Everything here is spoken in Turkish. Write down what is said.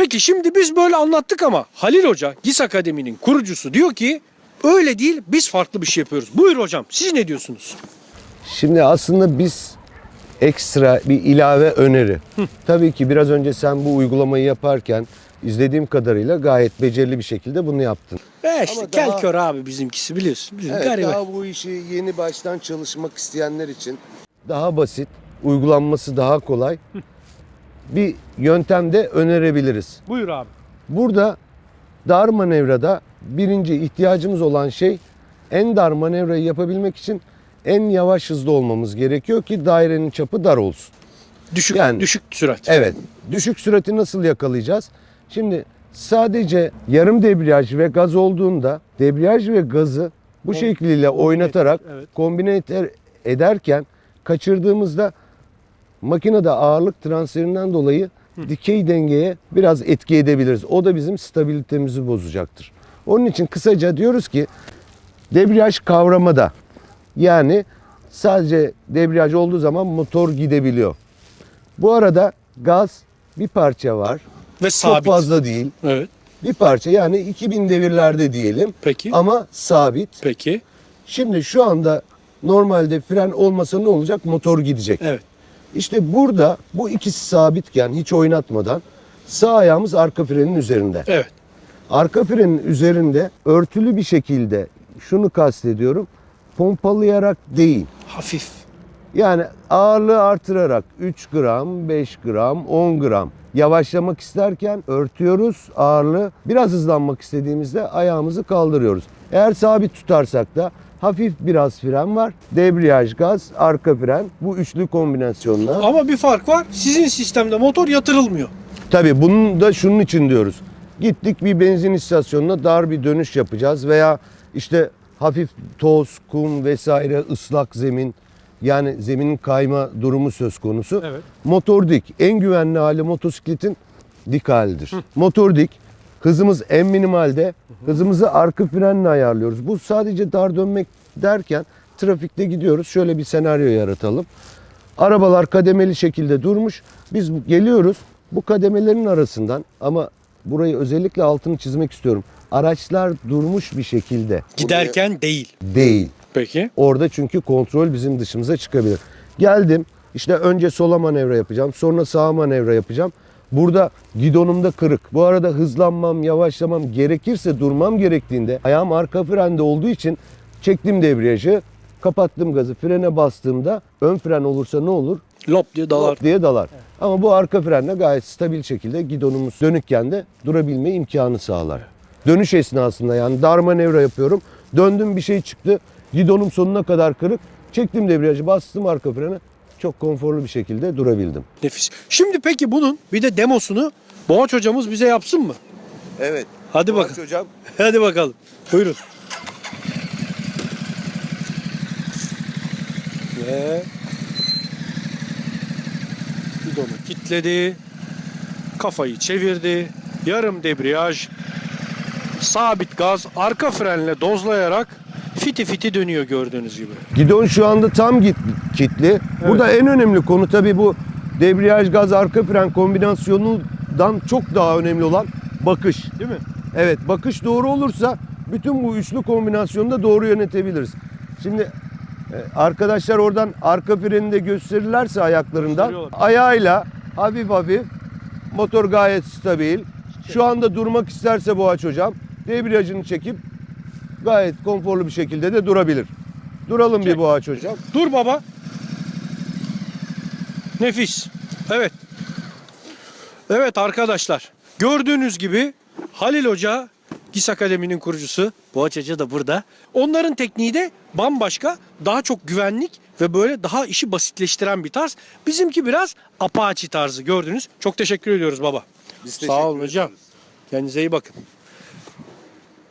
Peki şimdi biz böyle anlattık ama Halil Hoca GİS Akademi'nin kurucusu diyor ki öyle değil biz farklı bir şey yapıyoruz. Buyur hocam siz ne diyorsunuz? Şimdi aslında biz ekstra bir ilave öneri. Tabii ki biraz önce sen bu uygulamayı yaparken izlediğim kadarıyla gayet becerili bir şekilde bunu yaptın. E işte Ama kel daha- kör abi bizimkisi biliyorsun. Bizim Evet, gariban. daha bu işi yeni baştan çalışmak isteyenler için daha basit, uygulanması daha kolay bir yöntem de önerebiliriz. Buyur abi. Burada dar manevrada birinci ihtiyacımız olan şey en dar manevrayı yapabilmek için en yavaş hızlı olmamız gerekiyor ki dairenin çapı dar olsun. Düşük Yani- düşük sürat. Evet. Düşük sürati nasıl yakalayacağız? Şimdi sadece yarım debriyaj ve gaz olduğunda debriyaj ve gazı bu Kom- şekliyle oynatarak evet. kombine eder- ederken kaçırdığımızda makinede ağırlık transferinden dolayı dikey dengeye biraz etki edebiliriz. O da bizim stabilitemizi bozacaktır. Onun için kısaca diyoruz ki debriyaj kavramada yani sadece debriyaj olduğu zaman motor gidebiliyor. Bu arada gaz bir parça var. Ve sabit. Çok fazla değil. Evet. Bir parça yani 2000 devirlerde diyelim Peki. ama sabit. Peki. Şimdi şu anda normalde fren olmasa ne olacak? Motor gidecek. Evet. İşte burada bu ikisi sabitken hiç oynatmadan sağ ayağımız arka frenin üzerinde. Evet. Arka frenin üzerinde örtülü bir şekilde şunu kastediyorum. Pompalayarak değil. Hafif. Yani ağırlığı artırarak 3 gram, 5 gram, 10 gram yavaşlamak isterken örtüyoruz ağırlığı. Biraz hızlanmak istediğimizde ayağımızı kaldırıyoruz. Eğer sabit tutarsak da hafif biraz fren var. Debriyaj, gaz, arka fren bu üçlü kombinasyonla. Ama bir fark var. Sizin sistemde motor yatırılmıyor. Tabii bunun da şunun için diyoruz. Gittik bir benzin istasyonuna dar bir dönüş yapacağız veya işte hafif toz, kum vesaire ıslak zemin yani zeminin kayma durumu söz konusu. Evet. Motor dik. En güvenli hali motosikletin dik halidir. Motor dik. Hızımız en minimalde. Hızımızı arka frenle ayarlıyoruz. Bu sadece dar dönmek derken trafikte gidiyoruz. Şöyle bir senaryo yaratalım. Arabalar kademeli şekilde durmuş. Biz geliyoruz. Bu kademelerin arasından ama burayı özellikle altını çizmek istiyorum. Araçlar durmuş bir şekilde Giderken değil. değil. Peki. Orada çünkü kontrol bizim dışımıza çıkabilir. Geldim işte önce sola manevra yapacağım sonra sağa manevra yapacağım. Burada gidonumda kırık. Bu arada hızlanmam, yavaşlamam gerekirse durmam gerektiğinde ayağım arka frende olduğu için çektim debriyajı, kapattım gazı, frene bastığımda ön fren olursa ne olur? Lop diye dalar. Hop diye dalar. Ama bu arka frenle gayet stabil şekilde gidonumuz dönükken de durabilme imkanı sağlar. Dönüş esnasında yani dar manevra yapıyorum. Döndüm bir şey çıktı. Gidonum sonuna kadar kırık. Çektim debriyajı bastım arka frene. Çok konforlu bir şekilde durabildim. Nefis. Şimdi peki bunun bir de demosunu Boğaç hocamız bize yapsın mı? Evet. Hadi bakalım. hocam. Hadi bakalım. Buyurun. Ve bidonu kilitledi. Kafayı çevirdi. Yarım debriyaj. Sabit gaz. Arka frenle dozlayarak fiti fiti dönüyor gördüğünüz gibi. Gidon şu anda tam git, kitli. Burada en önemli konu tabii bu debriyaj gaz arka fren kombinasyonundan çok daha önemli olan bakış. Değil mi? Evet bakış doğru olursa bütün bu üçlü kombinasyonu da doğru yönetebiliriz. Şimdi e, arkadaşlar oradan arka freni de gösterirlerse ayaklarından ayağıyla hafif hafif motor gayet stabil. Şu anda durmak isterse Boğaç hocam debriyajını çekip gayet konforlu bir şekilde de durabilir. Duralım bir Çek. Boğaç hocam. Dur baba. Nefis. Evet. Evet arkadaşlar. Gördüğünüz gibi Halil Hoca GİS Akademi'nin kurucusu. Boğaç Hoca da burada. Onların tekniği de bambaşka. Daha çok güvenlik ve böyle daha işi basitleştiren bir tarz. Bizimki biraz Apache tarzı gördünüz. Çok teşekkür ediyoruz baba. Biz Sağ olun hocam. Kendinize iyi bakın.